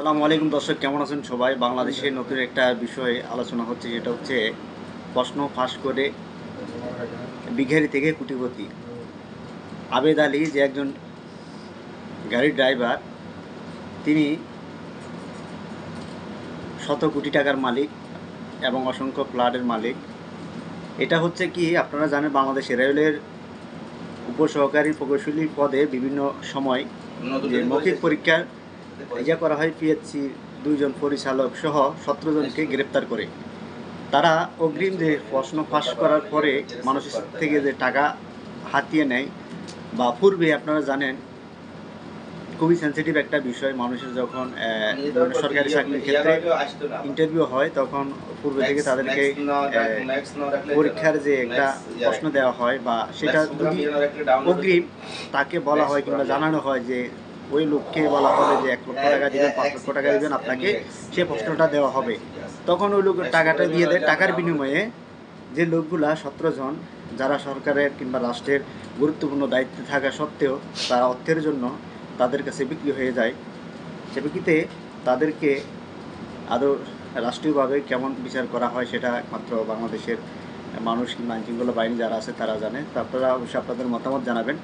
সালামু আলাইকুম দর্শক কেমন আছেন সবাই? বাংলাদেশের নতুন একটা বিষয়ে আলোচনা হচ্ছে যেটা হচ্ছে প্রশ্ন ফাঁস করে বিঘারি থেকে কুটিপতি। আবেদ আলী যে একজন গাড়ির ড্রাইভার তিনি শত কোটি টাকার মালিক এবং অসংখ্য ফ্ল্যাটের মালিক। এটা হচ্ছে কি আপনারা জানেন বাংলাদেশ রেলের উপসহকারী প্রকৌশলী পদে বিভিন্ন সময় মৌখিক পরীক্ষার ইয়া করা হয় পিএইচসি দুইজন পরিচালক সহ সতেরো জনকে গ্রেপ্তার করে। তারা অগ্রিম যে প্রশ্ন ফাঁস করার পরে মানুষের থেকে যে টাকা হাতিয়ে নেয় বা পূর্বে আপনারা জানেন খুবই সেন্সিটিভ একটা বিষয় মানুষের যখন সরকারি চাকরির ক্ষেত্রে ইন্টারভিউ হয় তখন পূর্বে থেকে তাদেরকে পরীক্ষার যে একটা প্রশ্ন দেওয়া হয় বা সেটা যদি অগ্রিম তাকে বলা হয় কিংবা জানানো হয় যে ওই লোককে বলা হবে যে এক লক্ষ টাকা দিবেন, পাঁচ লক্ষ টাকা দিবেন, আপনাকে সে প্রশ্নটা দেওয়া হবে। তখন ওই লোকের টাকাটা দিয়ে দেয়। টাকার বিনিময়ে যে লোকগুলা সতেরো জন, যারা সরকারের কিংবা রাষ্ট্রের গুরুত্বপূর্ণ দায়িত্বে থাকা সত্ত্বেও তারা অর্থের জন্য তাদের কাছে বিক্রি হয়ে যায়, সে বিক্রিতে তাদেরকে আদৌ রাষ্ট্রীয়ভাবে কেমন বিচার করা হয় সেটা একমাত্র বাংলাদেশের মানুষ কিংবা আইনশৃঙ্খলা বাহিনী যারা আছে তারা জানে। আপনারা অবশ্যই আপনাদের মতামত জানাবেন।